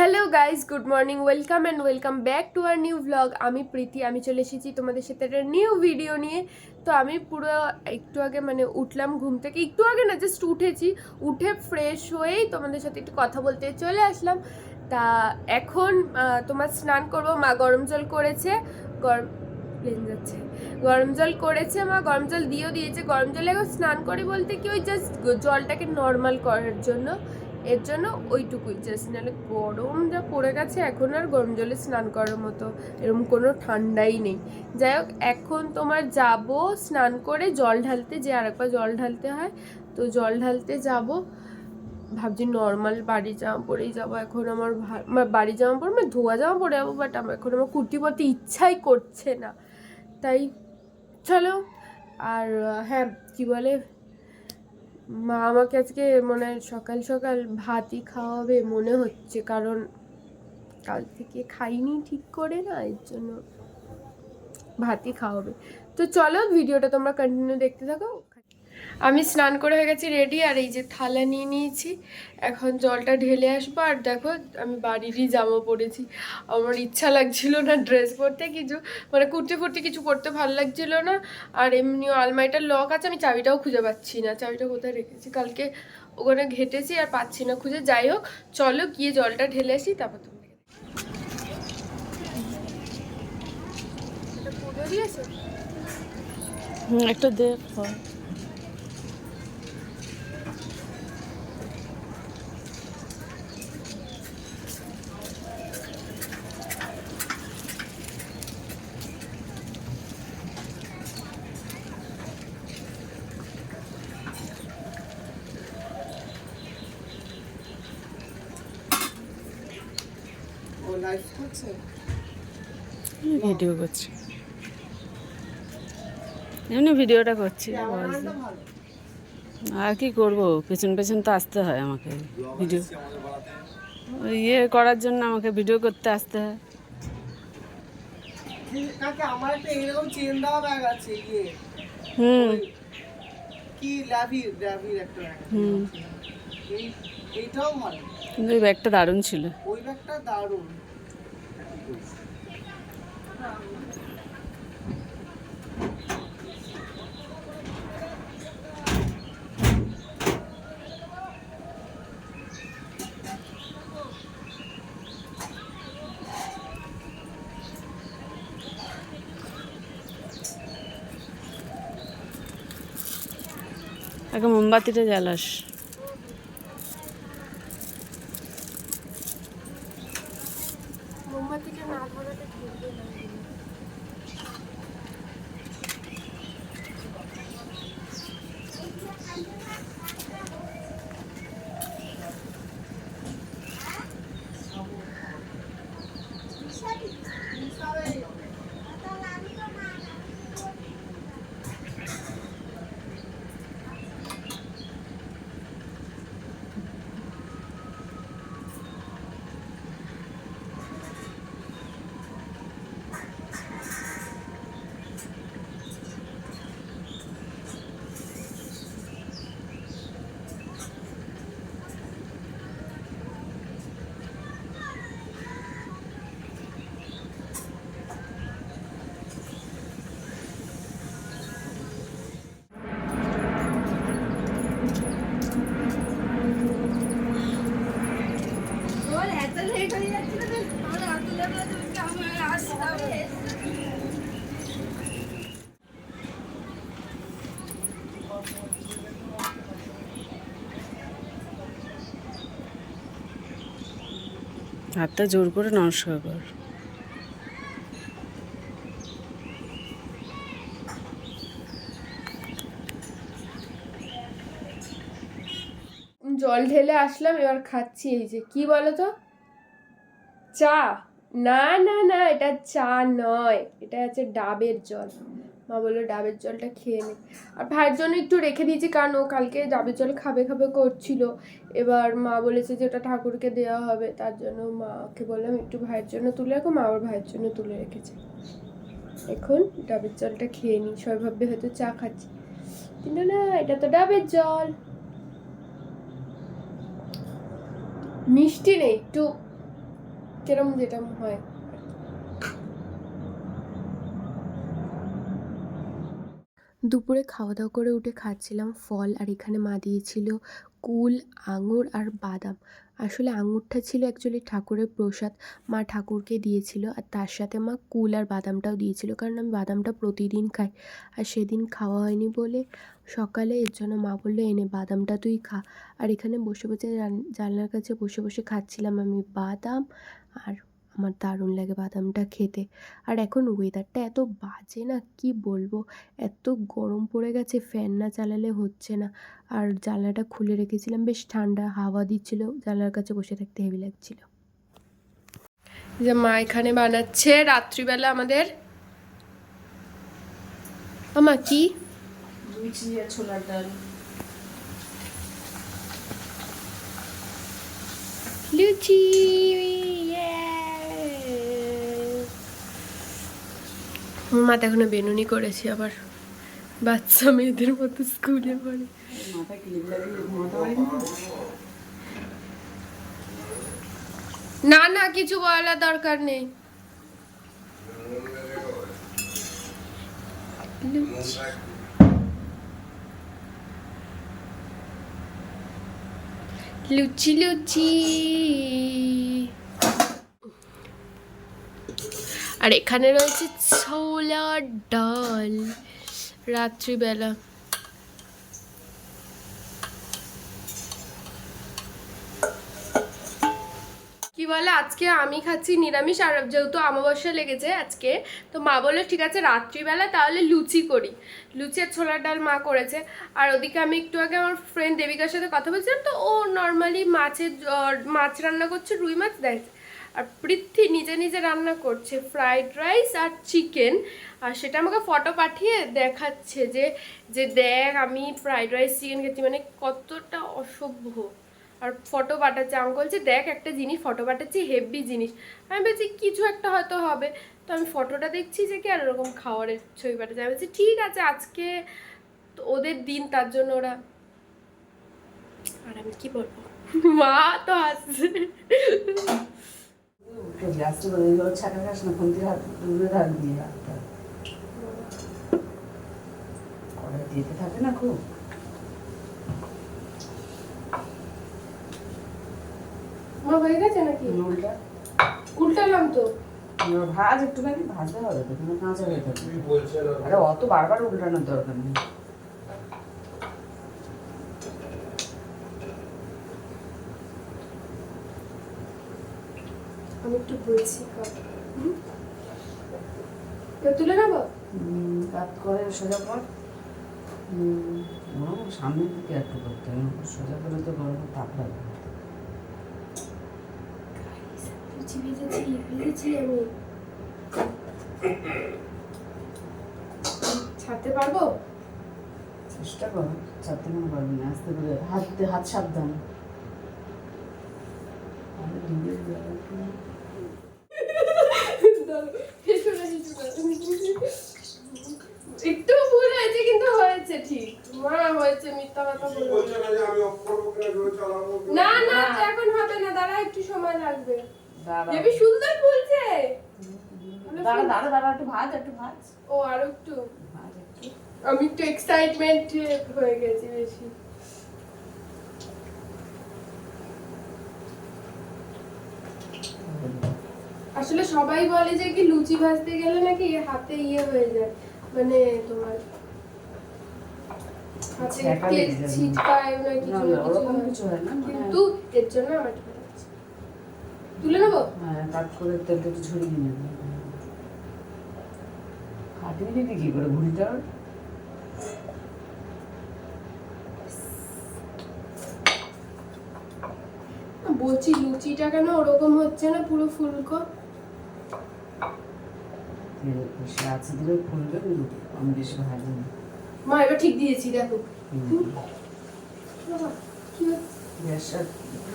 Hello guys good morning welcome and welcome back to our new vlog আমি প্রীতি, আমি চলে এসেছি তোমাদের সাথে একটা নিউ ভিডিও নিয়ে। তো আমি পুরো একটু আগে মানে উঠলাম ঘুম থেকে। একটু আগে না জাস্ট উঠেছি। উঠে ফ্রেশ হয়েই তোমাদের সাথে একটু কথা বলতে চলে আসলাম। তা এখন তোমার স্নান করব। মা গরম জল করেছে। গরম প্লেন যাচ্ছে। গরম জল করেছে মা। গরম জল দিয়েও দিয়েছে। গরম জলে এখন স্নান করি বলতে কি ওই জাস্ট জলটাকে নর্মাল করার জন্য। এর জন্য ওইটুকুই। জাস্ট নাহলে গরম যা পড়ে গেছে, এখন আর গরম জলে স্নান করার মতো এরকম কোনো ঠান্ডাই নেই। যাই হোক, এখন তোমার যাব স্নান করে জল ঢালতে, যে আরেকবার জল ঢালতে হয়, তো জল ঢালতে যাব। ভাবছি নর্মাল বাড়ি জামা পরেই যাব, এখন আমার বাড়ি জামা পরে মানে ধোয়া জামা পরে যাব বাট আমার এখন আমার কুর্তি পরতে ইচ্ছাই করছে না। তাই চলো, আর হ্যাঁ কি বলে মা আমাকে আজকে মনে সকাল সকাল ভাতই খাওয়াবে মনে হচ্ছে, কারণ কাল থেকে খাইনি ঠিক করে না, এর জন্য ভাতই খাওয়াবে। তো চলো, ভিডিওটা তোমরা কন্টিনিউ দেখতে থাকো। আমি স্নান করে হয়ে গেছি রেডি আর এই যে থালা নিয়ে নিয়েছি। এখন জলটা ঢেলে আসব, আর দেখো আমি বাড়িরই জামা পরেছি। আমার ইচ্ছা লাগছিল না ড্রেস পরতে কিছু মানে কুর্তি ফুর্তি কিছু পরতে ভালো লাগছিল না। আর এমনিও আলমারিটার লক আছে, আমি চাবিটাও খুঁজে পাচ্ছি না। চাবিটা কোথায় রেখেছি? কালকে ওখানে ঘেটেছি আর পাচ্ছি না খুঁজে। যাই হোক, চলো গিয়ে জলটা ঢেলে আসি, তারপর তুমি একটা দে ভিডিও করছি। এমনি ভিডিওটা করছি আর কি করব? পেছন পেছন তো আসতে হয় আমাকে ভিডিও ইয়ে করার জন্য আমাকে ভিডিও করতে আসতে হয়। আমার একটা এরকম চেন দেওয়া ব্যাগ আছে ইয়ে। হুম। কি ল্যাভির ল্যাভির একটা হুম। এইটাও ভালো কিন্তু ওই ব্যাগটা দারুণ ছিল। ওই ব্যাগটা দারুণ। আগে মোমবাতিটা জ্বালাস। হাতটা জোর করে নমস্কার কর জল ঢেলে আসলাম, এবার খাচ্ছি, এই যে। কি বলো তো? চা। না না না, এটা চা নয়। এটা আছে ডাবের জল। মা বলল, ডাবের জলটা খেয়ে নে। আর ভাইয়ের জন্য একটু রেখে দিয়েছি, কারণ ও কালকে ডাবের জল খাবে খাবে করছিল। এবার মা বলেছে যে ওটা ঠাকুরকে দেওয়া হবে। তার জন্য মাকে বললাম, একটু ভাইয়ের জন্য তুলে রাখো। মা আবার ভাইয়ের জন্য তুলে রেখেছে। এখন ডাবের জলটা খেয়ে নিই। সবাই হয়তো চা খাচ্ছি। কিন্তু না, এটা তো ডাবের জল। মিষ্টি নেই, একটু কিরম যেটা হয়। দুপুরে খাওয়া দাওয়া করে উঠে খাচ্ছিলাম ফল আর এখানে মা দিয়েছিল কুল, আঙুর আর বাদাম। আসলে আঙুরটা ছিল অ্যাকচুয়ালি ঠাকুরের প্রসাদ। মা ঠাকুরকে দিয়েছিল আর তার সাথে মা কুল আর বাদামটাও দিয়েছিল কারণ আমি বাদামটা প্রতিদিন খাই। আর সেদিন খাওয়া হয়নি বলে সকালে এর জন্য মা বলল, এনে বাদামটা তুই খা। আর এখানে বসে বসে জানলার কাছে বসে বসে খাচ্ছিলাম আমি বাদাম আর আমার দারুণ লাগে বাদামটা খেতে। আর এখন ওয়েদারটা এত বাজে না কি বলব? এত গরম পড়ে গেছে ফ্যান না চালালে হচ্ছে না। আর জানলাটা খুলে রেখেছিলাম বেশ ঠান্ডা হাওয়া দিচ্ছিল জানলার কাছে বসে থাকতে হেভি লাগছিল। যে মা এখানে বানাচ্ছে রাত্রিবেলা আমাদের। আমা কি? ছোলার ডাল। লুচি মা তো এখনও বেনুনি করেছে আবার বাচ্চা মেয়েদের মতো স্কুলে পড়ে মাথা। না না, কিছু বলার দরকার নেই লুচি। লুচি লুচি আর এখানে রয়েছে ছোলার ডাল রাত্রিবেলা। কি বলে? আজকে আমি খাচ্ছি নিরামিষ আর যেহেতু অমাবস্যা লেগেছে আজকে, তো মা বলল, ঠিক আছে, রাত্রিবেলা তাহলে লুচি করি। লুচি আর ছোলার ডাল মা করেছে। আর ওদিকে আমি একটু আগে আমার ফ্রেন্ড দেবিকার সাথে কথা বলছিলাম, তো ও নর্মালি মাছের মাছ রান্না করছে, রুই মাছ দেখছে আর পৃথ্বী নিজে নিজে রান্না করছে ফ্রাইড রাইস আর চিকেন আর সেটা আমাকে ফটো পাঠিয়ে দেখাচ্ছে যে যে দেখ আমি ফ্রাইড রাইস চিকেন খেয়েছি। মানে কতটা অসভ্য। আর ফটো পাঠাচ্ছে আমাকে বলছে, দেখ একটা জিনিস ফটো পাঠাচ্ছি হেভি জিনিস। আমি বলছি, কিছু একটা হয়তো হবে। তো আমি ফটোটা দেখছি যে কি আর ওরকম খাবারের ছবি পাঠাচ্ছে। আমি বলছি, ঠিক আছে, আজকে ওদের দিন, তার জন্য ওরা আর আমি কি বলব? মা তো আসছে। গ্লাসটা বলে দিল ছাকা খাস না খুন্তির হাত দূরে হাত দিয়ে হাতটা কড়াই যেতে থাকে না খুব মা হয়ে গেছে নাকি উল্টা উল্টালাম তো ভাজ একটুখানি ভাজতে হবে তো কাঁচা হয়ে থাকে আরে অত বারবার উল্টানোর দরকার নেই আমি একটু বলছি তুলে নেব? কাত করে সোজা কর। সামনের দিকে একটু করতে হবে সোজা করে তো গরম তাপ লাগবে লুচি ভেজেছি ভেজেছি আমি। ছাড়তে পারব? চেষ্টা করো কোনো পারবি না আস্তে করে হাত হাত সাবধান আরে দূরে যাও একটু। একটু ভুল হয়েছে কিন্তু হয়েছে ঠিক মা হয়েছে মিথ্যা কথা বলছে না। যে আমি চালাবো না না এখন হবে না দাঁড়া একটু সময় লাগবে। বেবি সুন্দর বলছে দাঁড়া দাঁড়া দাঁড়া একটু ভাজ একটু ভাজ। ও আর একটু। আমি একটু এক্সাইটমেন্ট হয়ে গেছি বেশি। আসলে সবাই বলে যে কি লুচি ভাজতে গেলে নাকি হাতে ইয়ে হয়ে যায়। মানে তোমার কিন্তু এর জন্য আমার তুলে নেব? হ্যাঁ কাট করে তেলটা একটু ঝরিয়ে নেবে। কাটিয়ে দিবি কি করে? ঘুড়িটা? বলছি লুচিটা কেন ওরকম হচ্ছে না পুরো ফুলকো? আছে দিলেও ফুলবে কিন্তু আমি বেশি ভাজি না। মা এবার ঠিক দিয়েছি দেখো।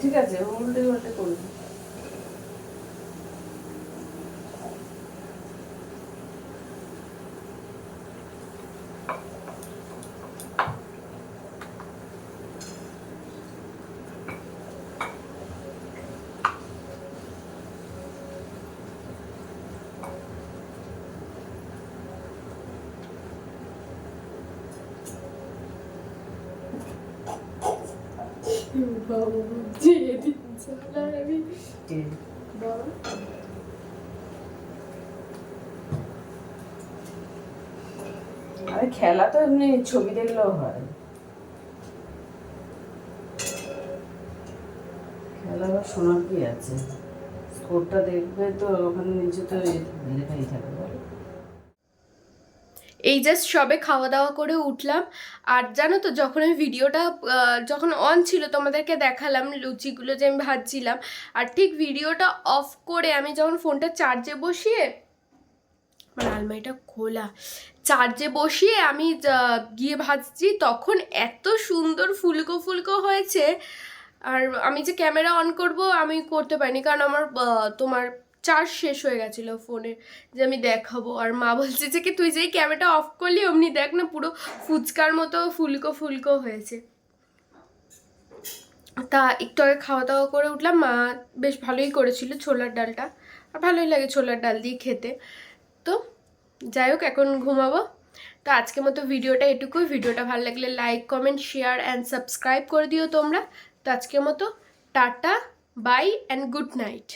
ঠিক আছে উল্টে উল্টে করবে। আরে খেলা তো এমনি ছবি দেখলেও হয়। খেলা আবার শোনার কি আছে। স্কোরটা দেখবে তো ওখানে নিচে তো লেখাই থাকে বলো এই জাস্ট সবে খাওয়া দাওয়া করে উঠলাম। আর জানো তো, যখন আমি ভিডিওটা যখন অন ছিল, তোমাদেরকে দেখালাম লুচিগুলো যে আমি ভাজছিলাম। আর ঠিক ভিডিওটা অফ করে আমি যখন ফোনটা চার্জে বসিয়ে, আমার আলমারিটা খোলা চার্জে বসিয়ে আমি গিয়ে ভাজছি, তখন এত সুন্দর ফুলকো ফুলকো হয়েছে। আর আমি যে ক্যামেরা অন করব, আমি করতে পারিনি। কারণ আমার তোমার চার্জ শেষ হয়ে গেছিল ফোনে, যে আমি দেখাবো। আর মা বলছে যে, কি তুই যেই ক্যামেরাটা অফ করলি, অমনি দেখ না, পুরো ফুচকার মতো ফুলকো ফুলকো হয়েছে। তা একটু আগে খাওয়া দাওয়া করে উঠলাম। মা বেশ ভালোই করেছিল ছোলার ডালটা। আর ভালোই লাগে ছোলার ডাল দিয়ে খেতে। তো যাই হোক, এখন ঘুমাবো। তো আজকের মতো ভিডিওটা এটুকুই। ভিডিওটা ভালো লাগলে like comment share and subscribe করে দিও তোমরা। তো আজকের মতো tata bye and good night